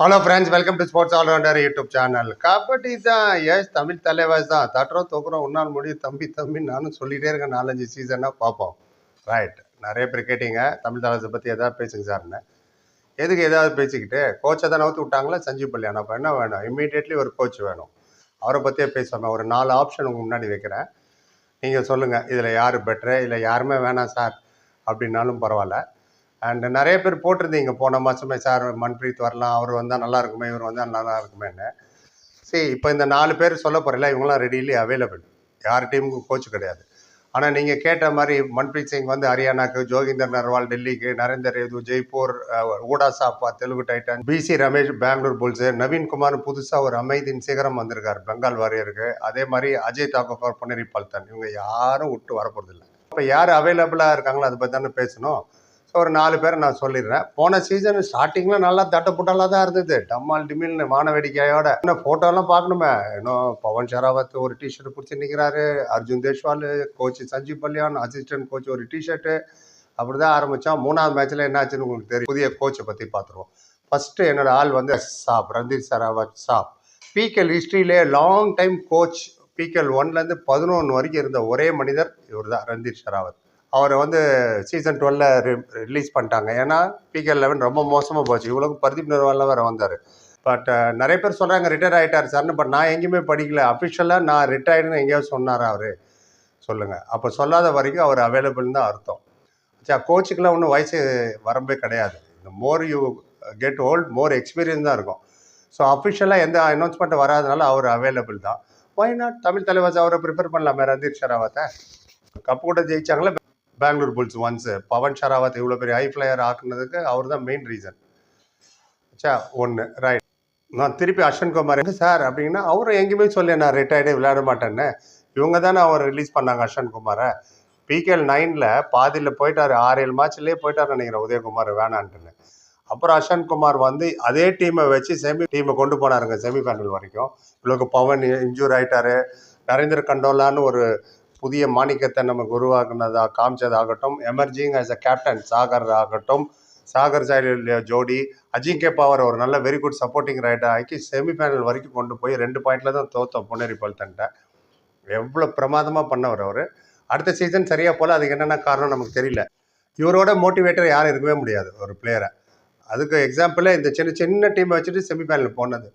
Hello friends welcome to sports allrounder YouTube channel kabaddi தான் S Tamil Thalaivas தான். தட்டுறோம் தோக்குறோம் உன்னால் முடியும் தம்பி தம்பி நானும் சொல்லிகிட்டே இருக்கேன். நாலஞ்சு சீசனாக பார்ப்போம். ரைட் நிறைய பேர் கேட்டீங்க. தமிழ் தலைவாஸை பற்றி எதாவது பேசுங்க சார்னு எதுக்கு ஏதாவது பேசிக்கிட்டு? கோச்சை தான் நவுத்து விட்டாங்களா? சஞ்சீவ் பல்லியான். அப்போ என்ன வேணும்? இம்மீடியட்லி ஒரு கோச் வேணும். அவரை பற்றியே பேசுவாங்க ஒரு நாலு ஆப்ஷன் உங்கள் முன்னாடி வைக்கிறேன். நீங்கள் சொல்லுங்கள் இதில் யார் பெட்ரு இல்லை யாருமே வேணாம் சார் அப்படின்னாலும் பரவாயில்ல. அண்ட் நிறைய பேர் போட்டிருந்தீங்க. போன மாதமே சார் மன்பிரீத் வரலாம். அவர் வந்தால் நல்லா இருக்குமே இவர் வந்தால் நல்லா இருக்குமேன்னு. சரி இப்போ இந்த நாலு பேர் சொல்ல போகிறல இவங்களாம் ரெடிலி அவைலபிள் யார் டீமுக்கும் கோச் கிடையாது. ஆனால் நீங்கள் கேட்ட மாதிரி மன்பிரீத் சிங் வந்து ஹரியானாக்கு ஜோகிந்தர் நர்வால் டெல்லிக்கு நரேந்தர் யது ஜெய்ப்பூர் ஊடா சாப்பா Telugu Titan PC Ramesh Bangalore Bulls Naveenkumar புதுசாக ஒரு அமைதியின் சிகரம் வந்திருக்கார் பெங்கால் வாரியருக்கு. அதே மாதிரி அஜய் தாக்கோர் பொன்னேரி பல்தன் இவங்க யாரும் விட்டு வரப்போறதில்லை. இப்போ யார் அவைலபிளாக இருக்காங்களோ அதை பற்றி தானே பேசணும். ஒரு நாலு பேரை நான் சொல்லிடுறேன். போன சீசன் ஸ்டார்டிங்கில் நல்லா தட்டப்புட்டலாக தான் இருந்தது. டம்மால் டிமில்னு வான வேடிக்கையோட இன்னும் ஃபோட்டோலாம் பார்க்கணுமே. இன்னும் பவன் ஷராவத் ஒரு டிஷர்ட் பிடிச்சி நிற்கிறாரு Arjun Deshwal coach Sanjeev Baliyan assistant coach ஒரு டிஷர்ட்டு அப்படி தான் ஆரம்பித்தோம் மூணாவது மேட்ச்சில் என்னாச்சுன்னு உங்களுக்கு தெரியும். புதிய கோச்சை பற்றி பார்த்துருவோம். ஃபஸ்ட்டு என்னோடய ஆள் வந்து சாப் ரந்தீர் சராவத் சாப். பிகேல் ஹிஸ்ட்ரியிலே லாங் டைம் கோச் பிகேல் ஒன்லேருந்து பதினொன்று வரைக்கும் இருந்த ஒரே மனிதர் இவர் தான் ரந்தீர் ஷராவத். அவரை வந்து சீசன் டுவெல்ல ரிலீஸ் பண்ணிட்டாங்க. ஏன்னா பிகே லெவன் ரொம்ப மோசமாக போச்சு. இவ்வளவு பர்தீப் நர்வாலில் வேறு வந்தார். பட் நிறைய பேர் சொல்கிறாங்க ரிட்டையர் ஆகிட்டார் சார்னு பட் நான் எங்கேயுமே படிக்கல. அஃபிஷியலாக நான் ரிட்டையர்டுன்னு எங்கேயாவது சொன்னார் அவர். சொல்லுங்கள் அப்போ சொல்லாத வரைக்கும் அவர் அவைலபிள்னு தான் அர்த்தம். சா கோச்சுக்கெலாம் ஒன்றும் வயசு வரம்பே கிடையாது. இந்த more you get old more experience தான் இருக்கும். ஸோ அஃபிஷியலாக எந்த அனௌன்ஸ்மெண்ட் வராதனால அவர் அவைலபிள் தான். ஒய் நாட் தமிழ் தலைவாஸ் அவரை ப்ரிப்பேர் பண்ணலாமே ரந்தீர் ஷராவத்தை கப்பு கூட ஜெயிச்சாங்களே பெங்களூர் புல்ஸ் ஒன்ஸு பவன் ஷராவத் இவ்வளோ பெரிய ஹை ஃப்ளையர் ஆக்குனதுக்கு அவர் தான் மெயின் ரீசன் சா ஒன்று ரைட் நான் திருப்பி அஸ்வன் குமார் சார் அப்படின்னா அவரும் எங்கேயுமே சொல்லி நான் ரிட்டையர்டே விளையாட மாட்டேன்னு. இவங்க தானே அவர் ரிலீஸ் பண்ணாங்க அஸ்வன் குமாரை. பிகேஎல் நைனில் பாதியில் போயிட்டார். ஆறு ஏழு மேட்ச்லேயே போயிட்டார் நினைக்கிறேன் உதயகுமார் வேணான்ட்டுன்னு. அப்புறம் அஸ்வன் குமார் வந்து அதே டீமை வச்சு செமி டீமை கொண்டு போனாருங்க செமிஃபைனல் வரைக்கும். இவ்வளோக்கு பவன் இன்ஜூர் ஆயிட்டாரு. நரேந்திர கண்டோலான்னு ஒரு புதிய மாணிக்கத்தை நமக்கு உருவாக்குனதா காமிச்சதாகட்டும் emerging as a captain Sagar ஆகட்டும் சாகர் ஜாயில் ஜோடி அஜிங்கே பவர் ஒரு நல்ல வெரி குட் சப்போர்ட்டிங் ரைடர் ஆக்கி செமிஃபைனல் வரைக்கும் கொண்டு போய் ரெண்டு பாயிண்டில் தான் தோத்தோம் பொன்னேரி பல்தன்ட்ட எவ்வளோ பிரமாதமாக பண்ணவர் அவர். அடுத்த சீசன் சரியாக போல் அதுக்கு என்னென்ன காரணம் நமக்கு தெரியல. இவரோட மோட்டிவேட்டர் யாரும் இருக்கவே முடியாது ஒரு பிளேயரை அதுக்கு எக்ஸாம்பிளே இந்த சின்ன சின்ன டீமை வச்சுட்டு செமிஃபைனல் போனது.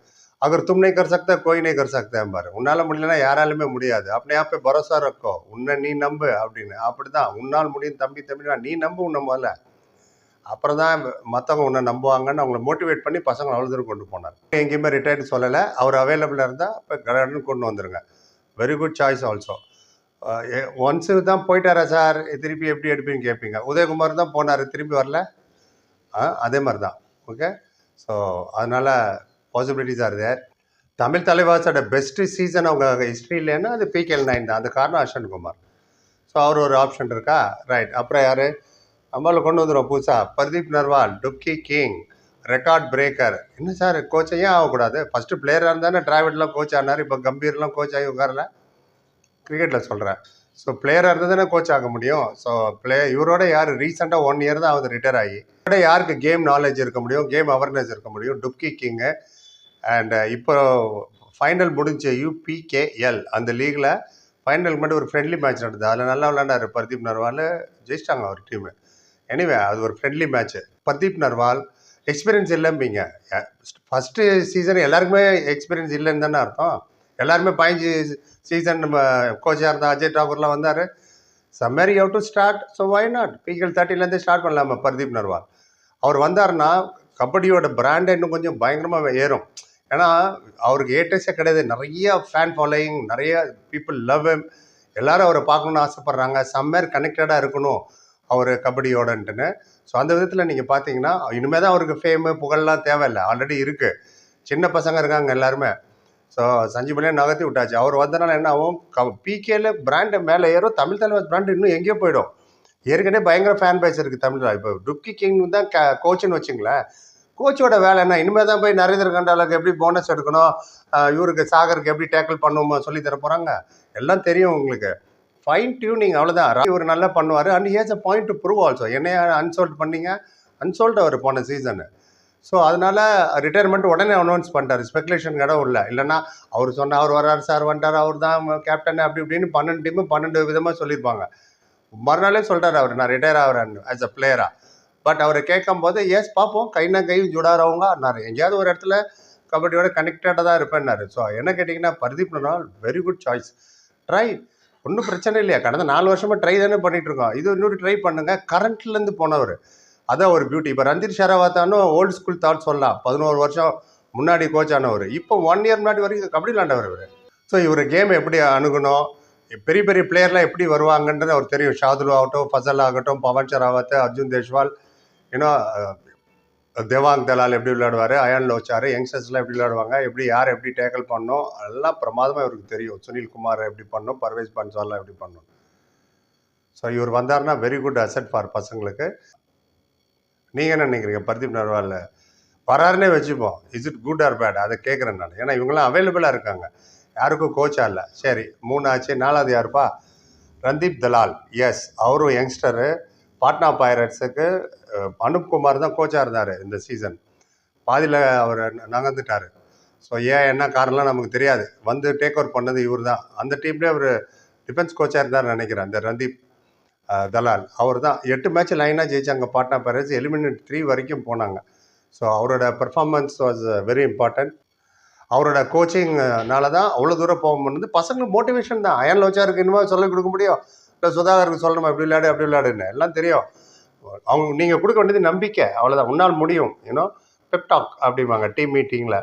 अगर तुम नहीं कर सकता कोई नहीं कर सकता பாரு உன்னால முடியலன்னா யாராலுமே முடியாது அப்படியே அப்போ பரோசா இருக்கோ உன்னை நீ நம்பு அப்படின்னு அப்படிதான் உன்னால் முடியும் தம்பி தம்பி நீ நம்பு உன்னை முதல்ல அப்புறம் தான் மற்றவங்க உன்னை நம்புவாங்கன்னு அவங்கள மோட்டிவேட் பண்ணி பசங்களை அவ்வளோ தூரம் கொண்டு போனார் எங்கேயுமே ரிட்டையர்டு சொல்லலை அவர் அவைலபிளாக இருந்தால் இப்போ கடன்னு கொண்டு வந்துருங்க very good choice also once தான் போயிட்டாரா சார் திருப்பி எப்படி எடுப்பீங்கன்னு கேட்பீங்க உதயகுமார் தான் போனார் திரும்பி வரல ஆ அதே மாதிரி தான் ஓகே ஸோ அதனால் பாசிபிலிட்டிஸ் ஆர் தேர் தமிழ் தலைவாசோட பெஸ்ட் சீசன் அவங்க ஹிஸ்ட்ரி இல்லைன்னா அது பிகேஎல் நைன் தான். அது காரணம் அஷன் குமார். ஸோ அவர் ஒரு ஆப்ஷன் இருக்கா? ரைட் அப்புறம் யார்? நம்மள கொண்டு வந்துடும் புதுசாக Pardeep Narwal Dubki king record breaker என்ன சார் கோச் ஏன் ஆகக்கூடாது? ஃபஸ்ட்டு பிளேயராக இருந்தானே டிராவிட்லாம் கோச் ஆனார். இப்போ கம்பீர்லாம் கோச் ஆகி உட்காரல. கிரிக்கெட்டில் சொல்கிறேன் ஸோ பிளேயராக இருந்தால் தானே கோச் ஆக முடியும். ஸோ பிளே இவரோட யார்? ரீசெண்டாக ஒன் இயர் தான் அவர் ரிட்டையர் ஆகி. இவரோட யாருக்கு கேம் நாலேஜ் இருக்க முடியும்? கேம் அவேர்னஸ் இருக்க முடியும்? டுப்கி கிங்கு அண்ட் uh, இப்போ ஃபைனல் முடிஞ்ச யூபிகேஎல் அந்த லீகில் ஃபைனலுக்கு மட்டும் ஒரு ஃப்ரெண்ட்லி மேட்ச் நடந்தது. அதில் நல்லா விளையாண்டாரு பர்தீப் நர்வால். ஜெயிச்சிட்டாங்க அவர் டீமு எனிவே அது ஒரு friendly match Pardeep Narwal experience இல்லைம்பீங்க. First season எல்லாருக்குமே எக்ஸ்பீரியன்ஸ் இல்லைன்னு தானே அர்த்தம். எல்லாருமே பதினஞ்சு சீசன் நம்ம கோச்சாக இருந்தால் அஜய் டாகூர்லாம் வந்தார். Summary how to start so why not பிகல் தேர்ட்டிலேருந்தே ஸ்டார்ட் பண்ணலாமா பர்தீப் நர்வால்? அவர் வந்தாருன்னா கபடியோட பிராண்டை இன்னும் கொஞ்சம் பயங்கரமாக ஏறும். ஏன்னா அவருக்கு ஏட்டஸே கிடையாது. நிறைய ஃபேன் ஃபாலோயிங் நிறைய பீப்புள் லவ் எம் எல்லாரும் அவரை பார்க்கணுன்னு ஆசைப்பட்றாங்க. சம்மேர் கனெக்டடாக இருக்கணும் அவர் கபடியோடன்ட்டுன்னு. ஸோ அந்த விதத்தில் நீங்கள் பார்த்தீங்கன்னா இனிமேல் தான் அவருக்கு ஃபேமு புகழ்லாம் தேவையில்லை. ஆல்ரெடி இருக்குது சின்ன பசங்க இருக்காங்க எல்லாருமே. ஸோ சஞ்சீவ் நகர்த்தி விட்டாச்சு. அவர் வந்தனால என்ன ஆகும்? க பிகேல பிராண்டு மேலே ஏறும். தமிழ் தலைவர் பிராண்டு இன்னும் எங்கேயோ போயிடும். ஏற்கனவே பயங்கர ஃபேன் பேஸ் இருக்குது தமிழ் இப்போ டுப்கி கிங் தான் க கோச்சுன்னு வச்சுங்களேன். கோச்சோட வேலை என்ன? இனிமேல் தான் போய் நரேந்திர கண்டாலுக்கு எப்படி போனஸ் எடுக்கணும்? இவருக்கு சாகருக்கு எப்படி டேக்கிள் பண்ணுமோ சொல்லி தர போகிறாங்க எல்லாம் தெரியும் உங்களுக்கு. ஃபைன் டியூனிங் அவ்வளோதான் இவர் நல்லா பண்ணுவார். And has a point to prove also என்னையா அன்சோல்ட் பண்ணீங்க? அன்சோல்ட் அவர் போன சீசனு ஸோ அதனால ரிட்டையர்மெண்ட் உடனே அனௌன்ஸ் பண்ணிட்டார். ஸ்பெகுலேஷன் இடம் இல்லை. இல்லைன்னா அவர் சொன்னார் அவர் வர்றாரு சார் வந்துட்டார். அவர் தான் கேப்டன் அப்படி இப்படின்னு பன்னெண்டு டீமு பன்னெண்டு விதமாக சொல்லியிருப்பாங்க. மறுநாளே சொல்கிறார் அவர் நான் ரிட்டையர் ஆகிறேன் ஆஸ் அ பிளேயராக பட் அவரை கேட்கும் போது எஸ் பார்ப்போம் கைனா கை ஜுடாரவங்க நான் எங்கேயாவது ஒரு இடத்துல கபடியோட கனெக்டடாக தான் இருப்பேன்னாரு ஸோ என்ன கேட்டிங்கன்னா Pardeep Narwal very good choice try ஒன்றும் பிரச்சனை இல்லையா? கடந்த நாலு வருஷமாக ட்ரை தானே பண்ணிகிட்டு இருக்கோம் இது இன்னொரு ட்ரை பண்ணுங்க. கரண்ட்லேருந்து போனவர். அதான் ஒரு பியூட்டி இப்போ ரந்தீர் ஷெராவத்தானும் ஓல்டு ஸ்கூல் தாட் சொல்லலாம். பதினோரு வருஷம் முன்னாடி கோச் ஆனவர். இப்போ ஒன் இயர் முன்னாடி வரைக்கும் கபடி விளாண்டவர் இவர். ஸோ இவர் கேம் எப்படி அணுகணும்? பெரிய பெரிய பிளேயர்லாம் எப்படி வருவாங்கன்றது அவர் தெரியும். ஷாதுல் ஆகட்டும் ஃபசல் ஆகட்டும் பவன் ஷராவத் அர்ஜுன் தேஷ்வால் ஏன்னா தேவாங் தலால் எப்படி விளையாடுவார் அயான் லோச்சார் யங்ஸ்டர்ஸ்லாம் எப்படி விளையாடுவாங்க எப்படி யார் எப்படி டேக்கிள் பண்ணணும் எல்லாம் பிரமாதமாக இவருக்கு தெரியும். சுனில் குமார் எப்படி பண்ணோம் பர்வேஸ் பன்சால்லாம் எப்படி பண்ணோம் ஸோ இவர் வந்தாருன்னா வெரி குட் அசெட் ஃபார் பசங்களுக்கு. நீங்கள் என்ன நினைக்கிறீங்க? பர்தீப் நர்வால் வராருன்னே வச்சுப்போம். Is it good or bad அதை கேட்குறேன் நான். ஏன்னா இவங்களாம் அவைலபிளாக இருக்காங்க. யாருக்கும் கோச்சா இல்லை. சரி மூணு ஆச்சு நாலாவது யாருப்பா? ரந்தீப் தலால். எஸ் அவரும் யங்ஸ்டரு பாட்னா பைரட்ஸுக்கு அனுப் குமார் தான் கோச்சாக இருந்தார் இந்த சீசன் பாதியில் அவர் நகர்ந்துட்டார். ஸோ ஏன் என்ன காரணம்லாம் நமக்கு தெரியாது. வந்து டேக் ஓவர் பண்ணது இவர் தான் அந்த டீம்லேயே அவர் டிஃபென்ஸ் கோச்சாக இருந்தார் நினைக்கிறேன் அந்த ரந்தீப் தலால். அவர் தான் எட்டு மேட்ச் லைனாக ஜெயிச்சாங்க பாட்னா பைரட்ஸ் எலிமினேட் த்ரீ வரைக்கும் போனாங்க. ஸோ அவரோட பெர்ஃபார்மன்ஸ் வாஸ் வெரி இம்பார்ட்டன்ட் அவரோட கோச்சிங்னால தான் அவ்வளோ தூரம் போக முடியுது பசங்களுக்கு மோட்டிவேஷன் தான். அயன் லோச்சாருக்கு இன்னும் சொல்லிக் கொடுக்க முடியும்? இல்லை சுதாகருக்கு சொல்லணுமா இப்படி விளையாடு அப்படி விளையாடுன்னு? எல்லாம் தெரியும். அவங்க நீங்கள் கொடுக்க வேண்டியது நம்பிக்கை. அவ்வளோதான் உன்னால் முடியும். ஏன்னோ பெப்டாக் அப்படிம்பாங்க டீம் மீட்டிங்கில்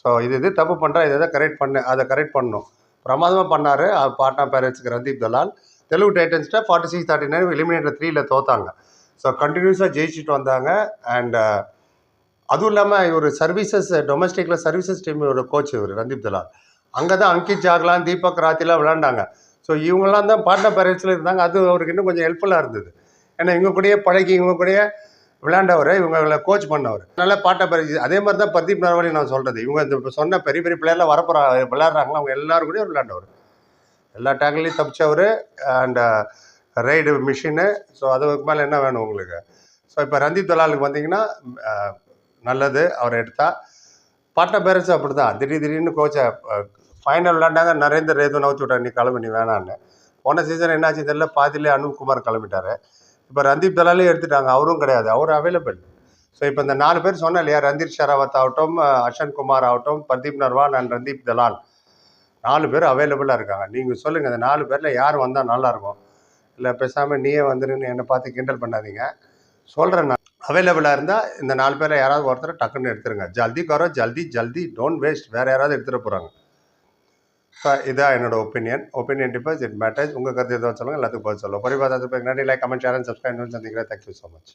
ஸோ இது இது தப்பு பண்ணுறா இதை தான் கரெக்ட் பண்ணு அதை கரெக்ட் பண்ணணும் பிரமாதமாக பண்ணார். பாட்னா பேரண்ட்ஸுக்கு Randeep Dalal. Telugu டைட்டன்ஸ்ட்டை forty six thirty nine eliminator த்ரீயில் தோத்தாங்க. ஸோ கண்டினியூஸாக ஜெயிச்சுட்டு வந்தாங்க. அண்ட் uh, அதுவும் இல்லாமல் இவர் சர்வீசஸ் டொமஸ்டிக்கில் சர்வீசஸ் டீமோட கோச் இவர் ரந்தீப் தலால். அங்கே தான் அங்கித் ஜாக்லான் தீபக் ராத்திலாம் விளாண்டாங்க ஸோ இவங்கெல்லாம் தான் பாட்னா பேரண்ட்ஸில் இருந்தாங்க. அது அவருக்கு இன்னும் கொஞ்சம் ஹெல்ப்ஃபுல்லாக இருந்தது. ஏன்னா இவங்க கூடயே பழகி இவங்க கூடயே விளையாண்டவர் இவங்களை கோச் பண்ணவர். அதனால பாட்டை பேரண்ட்ஸ் அதே மாதிரி தான் பிரதீப் நர்வாலி நான் சொல்கிறது இவங்க இந்த சொன்ன பெரிய பெரிய பிளேயர்லாம் வரப்போகிற விளையாடுறாங்களோ? அவங்க எல்லாரும் கூட விளையாண்டவர். எல்லா டேங்கிலையும் தப்பிச்சவர் and raid machine so uh, அதுக்கு மேலே என்ன வேணும் உங்களுக்கு? ஸோ இப்போ ரந்தீப் தலாலுக்கு வந்தீங்கன்னா uh, நல்லது. அவர் எடுத்தால் பாட்டை பேரண்ட்ஸ் அப்படி தான் திடீர் திடீர்னு கோச்சை ஃபைனல் விளாண்டாங்க நரேந்தர் ரேது நவுத்து விட்டார். நீ கிளம்பி நீ வேணான்னு. போன சீசன் என்னாச்சு தெரியல. பாதியிலே அனுப்குமார் கிளம்பிட்டாரு. இப்போ ரந்தீப் தலாலே எடுத்துட்டாங்க. அவரும் கிடையாது. அவர் அவைலபிள் ஸோ இப்போ இந்த நாலு பேர் சொன்னேன் இல்லையா? ரந்தீர் ஷெராவத் ஆகட்டும் அஷன் குமார் ஆகட்டும் பர்தீப் நர்வால் அண்ட் ரந்தீப் தலால். நாலு பேர் அவைலபிளாக இருக்காங்க. நீங்கள் சொல்லுங்கள் இந்த நாலு பேரில் யார் வந்தால் நல்லாயிருக்கும் இல்லை பேசாமல் நீயே வந்துருன்னு என்னை பார்த்து கிண்டல் பண்ணாதீங்க. சொல்கிறேன் நான். அவைலபிளாக இருந்தால் இந்த நாலு பேரில் யாராவது ஒருத்தர் டக்குன்னு எடுத்துருங்க. ஜல்தி கரோ ஜல்தி ஜல்தி டோன்ட் வேஸ்ட் வேறு யாராவது எடுத்துகிட்டு போகிறாங்க ஸோ இதான் என்னோட opinion opinion differs it matters உங்கள் கருத்து எதாவது சொல்லுங்கள் எல்லாத்துக்கும் பதில் சொல்லுவோம். பரிபாதாத்து நன்றி like comment share and subscribe சந்திக்கிறேன். Thank you so much